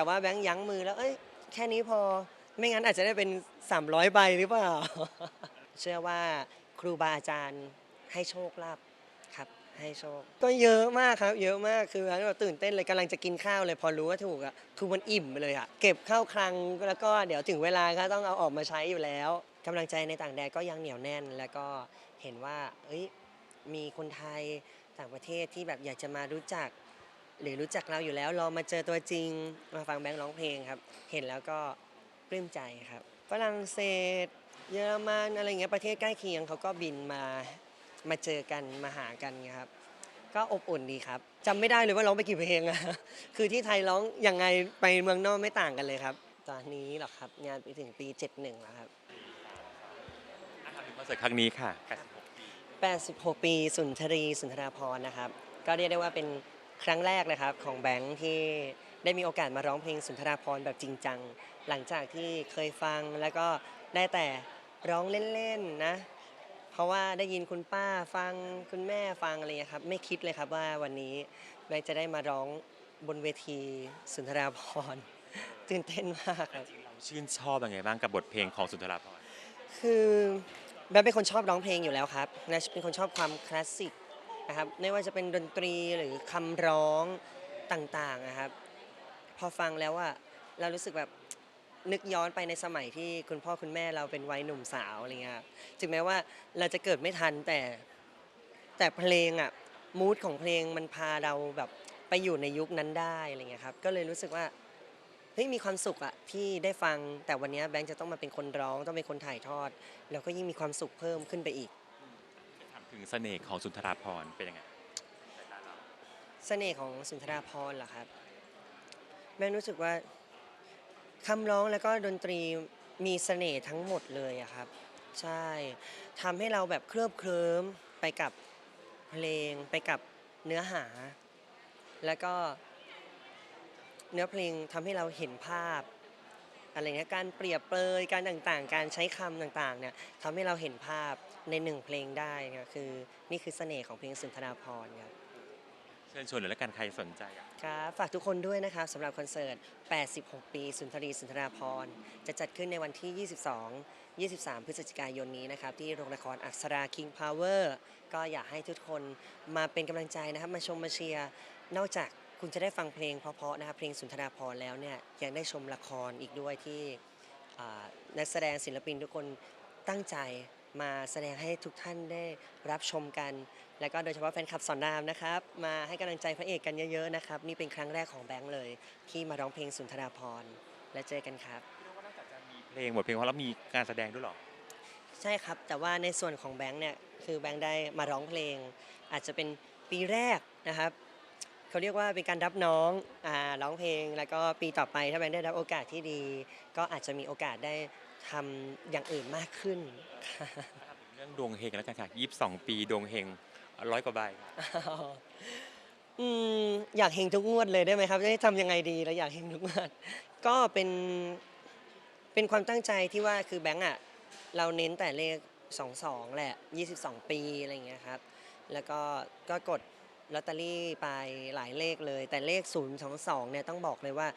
แต่ว่าแบงค์ยั้งมือแล้วเอ้ยแค่นี้พอไม่งั้นอาจจะได้เป็น 300 ใบหรือเปล่า เชื่อว่าครูบาอาจารย์ให้โชคลาภครับ ให้โชค ก็เยอะมากครับ เยอะมากคือแบบตื่นเต้นเลยกำลังจะกินข้าวเลย พอรู้ว่าถูกอะคือมันอิ่มไปเลยอะเก็บข้าวคลังแล้วก็เดี๋ยวถึงเวลาก็ต้องเอาออกมาใช้อยู่แล้วกำลังใจในต่างแดนก็ยังเหนียวแน่น แล้วก็เห็นว่า เอ้ยมีคนไทยต่างประเทศที่แบบอยากจะมารู้จัก หรือรู้จักเราอยู่แล้วรอมาเจอตัวจริง มาฟังแบงค์ร้องเพลงครับ เห็นแล้วก็ปลื้มใจครับฝรั่งเศส เยอรมันอะไรเงี้ยประเทศใกล้เคียงเขาก็บินมามาเจอกันมาหากันเงี้ยครับ ก็อบอุ่นดีครับจำไม่ได้เลยว่าร้องไปกี่เพลงอะคือที่ไทยร้องยังไงไปเมืองนอกไม่ต่างกันเลยครับ ตอนนี้เหรอครับงานไปถึงปี 71 แล้วครับอะถามถึงคอนเสิร์ตครั้งนี้ค่ะ86 86 ปีสุนทรีสุนทราพรนะครับ ก็เรียกได้ว่าเป็น ครั้งแรกเลยครับของแบงค์ที่ได้มีโอกาสมาร้องเพลงสุนทราพรแบบจริงจัง หลังจากที่เคยฟังแล้วก็ได้แต่ร้องเล่นๆนะ เพราะว่าได้ยินคุณป้าฟังคุณแม่ฟังอะไรอย่างเงี้ยครับ ไม่คิดเลยครับว่าวันนี้แบงค์จะได้มาร้องบนเวทีสุนทราพรตื่นเต้นมากครับจริงๆเราชื่นชอบยังไงบ้างกับบทเพลงของสุนทราภรณ์คือแบมเป็นคนชอบร้องเพลงอยู่แล้วครับนะเป็นคนชอบความคลาสสิก นะครับไม่ว่าจะเป็นดนตรีหรือคำร้องต่างๆนะครับ พอฟังแล้วอะเรารู้สึกแบบนึกย้อนไปในสมัยที่คุณพ่อคุณแม่เราเป็นวัยหนุ่มสาวอะไรเงี้ยครับถึงแม้ว่าเราจะเกิดไม่ทันแต่ แต่เพลงอะมูดของเพลงมันพาเราแบบไปอยู่ในยุคนั้นได้อะไรเงี้ยครับก็เลยรู้สึกว่าเฮ้ยมีความสุขอะที่ได้ฟังแต่วันนี้แบงค์จะต้องมาเป็นคนร้องต้องเป็นคนถ่ายทอด แล้วก็ยิ่งมีความสุขเพิ่มขึ้นไปอีก ถึงเสน่ห์ของสุนทราภรณ์เป็นยังไงเสน่ห์ของสุนทราพรณ์เหรอครับแบงค์รู้สึกว่าคำร้องแล้วก็ดนตรีมีเสน่ห์ทั้งหมดเลยอะครับ ใช่ทำให้เราแบบเคลิบเคลิ้มไปกับเพลงไปกับเนื้อหา แล้วก็เนื้อเพลงทำให้เราเห็นภาพอะไรเงี้ยการเปรียบเปรยการต่างๆ การใช้คำต่างๆเนี่ยทำให้เราเห็นภาพ ในหนึ่งเพลงได้ครับคือนี่คือเสน่ห์ของเพลงสุนทราพรณ์ครับ เชิญชวนหรือแล้วกันใครสนใจอะครับฝากทุกคนด้วยนะครับสำหรับคอนเสิร์ต 86 ปี สุนทรีสุนทราพรณ์จะจัดขึ้นในวันที่ 22 23 พฤศจิกายนนี้นะครับ ที่โรงละครอักษรา King Power ก็อยากให้ทุกคนมาเป็นกำลังใจนะครับ มาชมมาเชียร์ นอกจากคุณจะได้ฟังเพลงเพราะๆนะครับเพลงสุนทราพรณ์แล้วเนี่ยยังได้ชมละครอีกด้วยที่อ่านักแสดงศิลปินทุกคนตั้งใจ มาแสดงให้ทุกท่านได้รับชมกัน แล้วก็โดยเฉพาะแฟนคลับสอนรามนะครับ มาให้กำลังใจพระเอกกันเยอะๆนะครับ นี่เป็นครั้งแรกของแบงค์เลย ที่มาร้องเพลงสุนทราพรณ์และเจอกันครับเพลงบทเพลงของเรามีการแสดงด้วยเหรอ ใช่ครับ แต่ว่าในส่วนของแบงค์เนี่ยคือแบงค์ได้มาร้องเพลง อาจจะเป็นปีแรกนะครับเขาเรียกว่าเป็นการรับน้องอ่าร้องเพลง แล้วก็ปีต่อไปถ้าแบงค์ได้รับโอกาสที่ดี ก็อาจจะมีโอกาสได้ ทำอย่างอื่นมากขึ้นเรื่องดวงเฮงแล้วกันค่ะ22ปีดวงเฮงร้อยกว่าใบอืมอยากเฮงทุกงวดเลยได้ไหมครับจะทำยังไงดีแล้วอยากเฮงทุกงวด ก็เป็นเป็นความตั้งใจที่ว่าคือแบงก์อะเราเน้นแต่เลข22แหละ 22 ปีอะไรอย่างเงี้ยครับ แล้วก็ก็กดลอตเตอรี่ไปหลายเลขเลย แต่เลข 022เนี่ยต้องบอกเลยว่า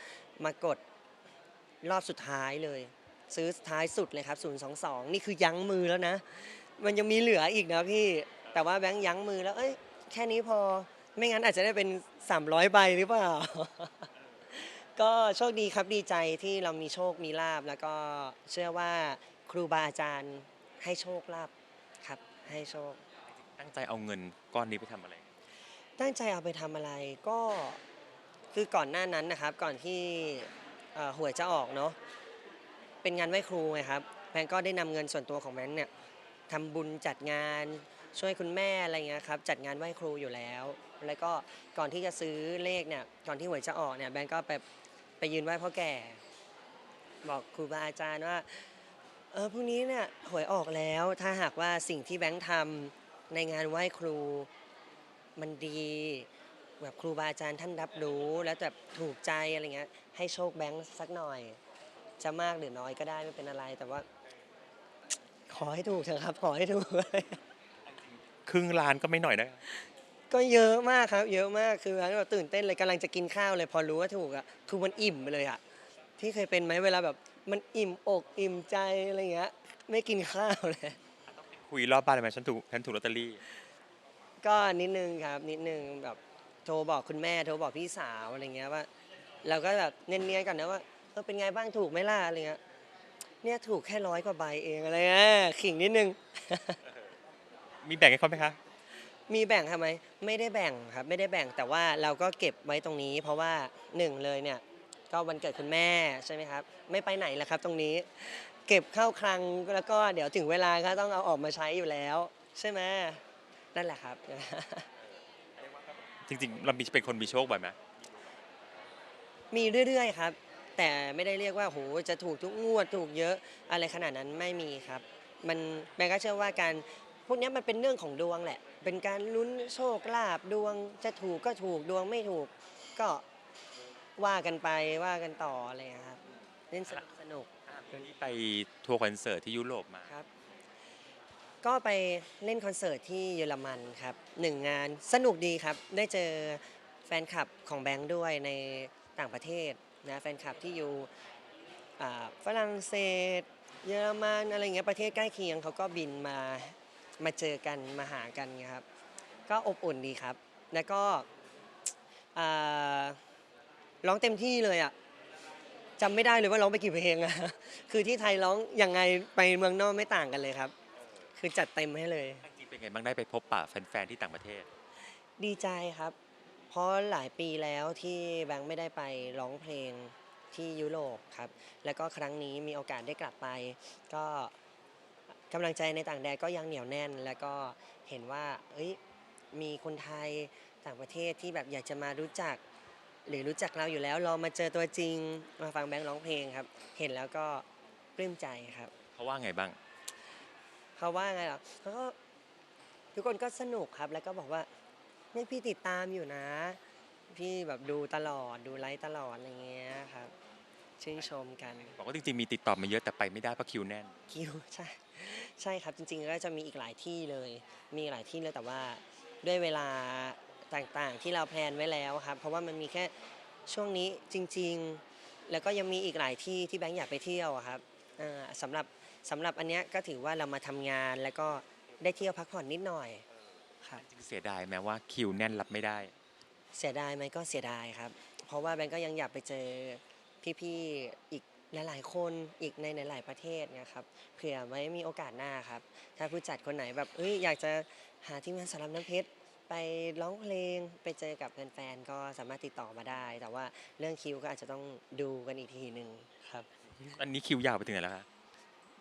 มากดรอบสุดท้ายเลย ซื้อท้ายสุดเลยครับ 022 นี่คือยั้งมือแล้วนะ มันยังมีเหลืออีกนะพี่แต่ว่าแบงค์ยั้งมือแล้วเอ้ยแค่นี้พอไม่งั้นอาจจะได้เป็น 300 ใบหรือเปล่า ก็โชคดีครับดีใจที่เรามีโชคมีลาบ แล้วก็เชื่อว่าครูบาอาจารย์ให้โชคลาบครับ ให้โชค ตั้งใจเอาเงินก้อนนี้ไปทำอะไร ตั้งใจเอาไปทำอะไรก็คือก่อนหน้านั้นนะครับ ก่อนที่เอ่อหวยจะออกเนาะ เป็นงานไหว้ครูไงครับแบงก์ก็ได้นำเงินส่วนตัวของแบงก์เนี่ยทำบุญจัดงานช่วยคุณแม่อะไรเงี้ยครับจัดงานไหว้ครูอยู่แล้ว แล้วก็ก่อนที่จะซื้อเลขเนี่ยก่อนที่หวยจะออกเนี่ยแบงก์ก็ไปไปยืนไหว้พ่อแก่ บอกครูบาอาจารย์ว่าเออพรุ่งนี้เนี่ยหวยออกแล้วถ้าหากว่าสิ่งที่แบงค์ทำในงานไหว้ครูมันดีแบบครูบาอาจารย์ท่านรับรู้แล้วแบบถูกใจอะไรเงี้ยให้โชคแบงค์สักหน่อย จะมากหรือน้อยก็ได้ไม่เป็นอะไร แต่ว่า ขอให้ถูกเถอะครับ ขอให้ถูก ครึ่งล้านก็ไม่หน่อยนะ ก็เยอะมากครับ เยอะมากคือแบบตื่นเต้นเลยกำลังจะกินข้าวเลย พอรู้ว่าถูกอะคือมันอิ่มไปเลยอะที่เคยเป็นไหมเวลาแบบมันอิ่มอกอิ่มใจอะไรเงี้ย ไม่กินข้าวเลย คุยรอบบ้านเลยไหมฉันถูกฉันถูกลอตเตอรี่ ก็นิดนึงครับ นิดนึงแบบโทรบอกคุณแม่โทรบอกพี่สาวอะไรเงี้ยว่า เราก็แบบเนียนๆก่อนนะว่า เออเป็นไงบ้างถูกไหมล่ะอะไรเงี้ยเนี่ยถูกแค่ร้อยกว่าใบเองอะไรเงี้ยขิงนิดนึง มีแบ่งให้เขาไหมคะ มีแบ่งทำไหมไม่ได้แบ่งครับไม่ได้แบ่งแต่ว่าเราก็เก็บไว้ตรงนี้ เพราะว่าหนึ่งเลยเนี่ยก็วันเกิดคุณแม่ใช่ไหมครับ ไม่ไปไหนแล้วครับ ตรงนี้ เก็บเข้าคลังแล้วก็เดี๋ยวถึงเวลาก็ต้องเอาออกมาใช้อยู่แล้ว ใช่ไหมนั่นแหละครับ จริงๆเรามีเป็นคนมีโชคบ่อยไหมมีเรื่อยๆครับ แต่ไม่ได้เรียกว่าโหจะถูกทุกงวดถูกเยอะอะไรขนาดนั้นไม่มีครับ มันแม่ก็เชื่อว่าการพวกเนี้ยมันเป็นเรื่องของดวงแหละ เป็นการลุ้นโชคลาภดวงจะถูกก็ถูกดวงไม่ถูก ก็ว่ากันไปว่ากันต่ออะไรอย่างเงี้ยครับเล่นสนุกสนุกวันนี้ไปทัวร์คอนเสิร์ตที่ยุโรปมาครับ ก็ไปเล่นคอนเสิร์ตที่เยอรมันครับหนึ่งงานสนุกดีครับ ได้เจอแฟนคลับของแบงค์ด้วยในต่างประเทศ นะแฟนคลับที่อยู่อ่าฝรั่งเศส เยอรมันอะไรเงี้ยประเทศใกล้เคียงเขาก็บินมามาเจอกันมาหากันเงี้ยครับ ก็อบอุ่นดีครับ แล้วก็อ่าร้องเต็มที่เลยอะจำไม่ได้เลยว่าร้องไปกี่เพลงอะคือที่ไทยร้องยังไงไปเมืองนอกไม่ต่างกันเลยครับ คือจัดเต็มให้เลยจริงๆเป็นไงบ้างได้ไปพบปะแฟนๆที่ต่างประเทศ ดีใจครับ เพราะหลายปีแล้วที่แบงค์ไม่ได้ไปร้องเพลงที่ยุโรปครับ แล้วก็ครั้งนี้มีโอกาสได้กลับไป ก็กำลังใจในต่างแดนก็ยังเหนียวแน่น แล้วก็เห็นว่า เอ้ยมีคนไทยต่างประเทศที่แบบอยากจะมารู้จัก หรือรู้จักเราอยู่แล้วลองมาเจอตัวจริง มาฟังแบงค์ร้องเพลงครับ เห็นแล้วก็ปลื้มใจครับ เขาว่าไงบ้าง เขาว่าไงเหรอเขาก็ทุกคนก็สนุกครับแล้วก็บอกว่า เนี่ยพี่ติดตามอยู่นะ พี่แบบดูตลอดดูไลฟ์ตลอดอะไรเงี้ยครับ ชื่นชมกัน บอกว่าจริงๆมีติดต่อมาเยอะแต่ไปไม่ได้เพราะคิวแน่น คิวใช่ใช่ครับจริงๆก็จะมีอีกหลายที่เลย มีหลายที่เลยแต่ว่าด้วยเวลาต่างๆที่เราแพลนไว้แล้วครับ เพราะว่ามันมีแค่ช่วงนี้จริง ๆ แล้วก็ยังมีอีกหลายที่ที่แบงค์อยากไปเที่ยวอะครับเอ่อสำหรับสำหรับอันเนี้ยก็ถือว่าเรามาทำงานแล้วก็ได้เที่ยวพักผ่อนนิดหน่อยครับ จริงๆเสียดายแม้ว่าคิวแน่นรับไม่ได้ เสียดายไหมก็เสียดายครับ เพราะว่าแบงก์ก็ยังอยากไปเจอพี่ๆอีกหลายๆคนอีกในหลายๆประเทศเนี่ยครับเผื่อไว้มีโอกาสหน้าครับ ถ้าผู้จัดคนไหนแบบเอ้ยอยากจะหาทีมงานสารบน้ำเพชรไปร้องเพลงไปเจอกับแฟนๆก็สามารถติดต่อมาได้ แต่ว่าเรื่องคิวก็อาจจะต้องดูกันอีกทีหนึ่งครับ อันนี้คิวยาวไปถึงไหนแล้วคะ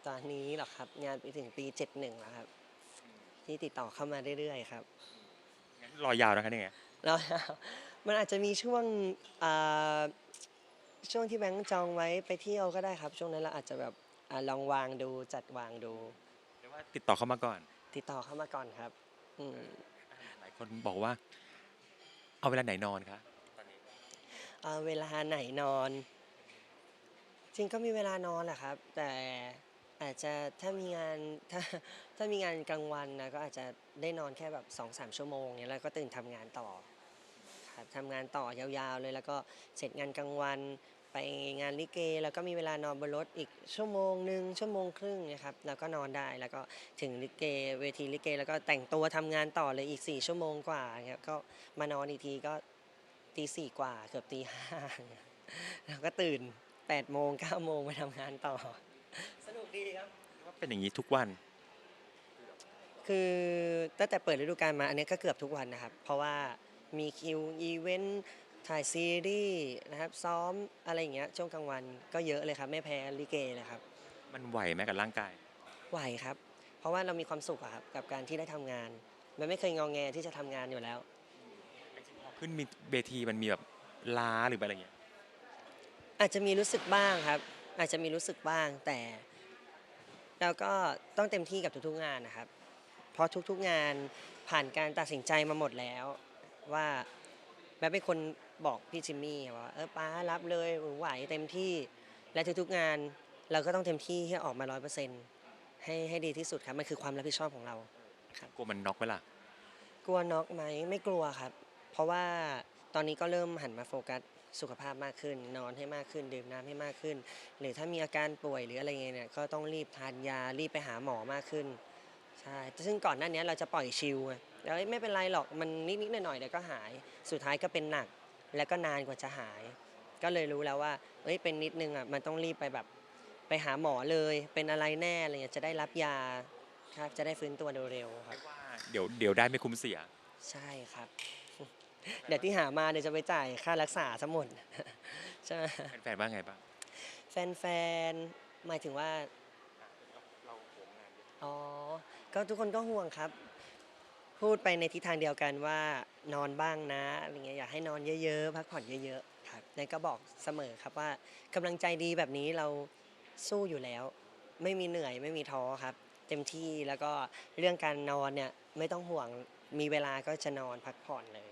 ตอนนี้เหรอครับงานไปถึงปี 71แล้วครับ ที่ติดต่อเข้ามาเรื่อยๆครับงั้นรอยาวนะคะเนี่ย แล้ว มันอาจจะมีช่วงอ่าช่วงที่แบงค์จองไว้ไปเที่ยวก็ได้ครับ ช่วงนั้นเราอาจจะแบบอาลองวางดูจัดวางดู เรียกว่าติดต่อเข้ามาก่อน ติดต่อเข้ามาก่อนครับอืม หลายคนบอกว่า เอาเวลาไหนนอนคะตอนนี้เอาเวลาไหนนอน จริงก็มีเวลานอนแหละครับ แต่ อาจจะถ้ามีงานถ้าถ้ามีงานกลางวันนะก็อาจจะได้นอนแค่แบบสองสามชั่วโมงเนี่ยแล้วก็ตื่นทำงานต่อครับทำงานต่อยาวๆเลยแล้วก็เสร็จงานกลางวัน ไปงานลิเก แล้วก็มีเวลานอนบนรถอีกชั่วโมงหนึ่งชั่วโมงครึ่งนะครับแล้วก็นอนได้แล้วก็ถึงลิเกเวทีลิเก แล้วก็แต่งตัวทำงานต่อเลยอีกสี่ชั่วโมงกว่าครับก็มานอนอีกทีก็ตีสี่กว่าเกือบตีห้าแล้วก็ตื่น8ปดโมงเก้าโมงไปทำงานต่อ สนุกดีครับเรียกว่าเป็นอย่างนี้ทุกวัน คือตั้งแต่เปิดฤดูกาลมาอันนี้ก็เกือบทุกวันนะครับ เพราะว่ามีคิวอีเวนต์ถ่ายซีรีส์นะครับ ซ้อมอะไรอย่างเงี้ยช่วงกลางวันก็เยอะเลยครับ ไม่แพ้ลิเกเลยครับมันไหวไหมกับร่างกาย ไหวครับ เพราะว่าเรามีความสุขอะครับกับการที่ได้ทำงาน มันไม่เคยงองแงที่จะทำงานอยู่แล้ว ขึ้นมีเวทีมันมีแบบล้าหรืออะไรอย่างเงี้ยอาจจะมีรู้สึกบ้างครับ อาจจะมีรู้สึกบ้างแต่เราก็ต้องเต็มที่กับทุกๆงานนะครับ เพราะทุกๆงานผ่านการตัดสินใจมาหมดแล้ว ว่าแบบเป็นคนบอกพี่จิมมี่ว่าเออป้ารับเลยไหวเต็มที่และทุกๆงานเราก็ต้องเต็มที่ให้ออกมาร้อยเปอร์เซ็นต์ให้ให้ดีที่สุดครับมันคือความรับผิดชอบของเรากลัวมันน็อกไหมล่ะกลัวน็อกไหมไม่กลัวครับ เพราะว่าตอนนี้ก็เริ่มหันมาโฟกัส สุขภาพมากขึ้น นอนให้มากขึ้น ดื่มน้ำให้มากขึ้น หรือถ้ามีอาการป่วยหรืออะไรเงี้ยเนี่ยก็ต้องรีบทานยารีบไปหาหมอมากขึ้นใช่ซึ่งก่อนหน้านี้เราจะปล่อยชิลไงแล้วเอ้ยไม่เป็นไรหรอกมันนิดๆหน่อยๆเดี๋ยวก็หายสุดท้ายก็เป็นหนักแล้วก็นานกว่าจะหาย ก็เลยรู้แล้วว่าเอ้ยเป็นนิดนึงอะมันต้องรีบไปแบบไปหาหมอเลย เป็นอะไรแน่อะไรเงี้ยจะได้รับยาครับจะได้ฟื้นตัวเร็วๆครับว่าเดี๋ยวเดี๋ยวได้ไม่คุ้มเสีย ใช่ครับ เดี๋ยวที่หามาเดี๋ยวจะไปจ่ายค่ารักษาสมุนใช่ไหมแฟนๆว่าไงบ้างแฟนๆหมายถึงว่าเราโหมงานเยอะอ๋อก็ทุกคนก็ห่วงครับ พูดไปในทิศทางเดียวกันว่านอนบ้างนะอะไรเงี้ยอยากให้นอนเยอะๆพักผ่อนเยอะๆครับนั่นก็บอกเสมอครับว่ากำลังใจดีแบบนี้เราสู้อยู่แล้ว ไม่มีเหนื่อยไม่มีท้อครับ เต็มที่แล้วก็เรื่องการนอนเนี่ยไม่ต้องห่วงมีเวลาก็จะนอนพักผ่อนเลย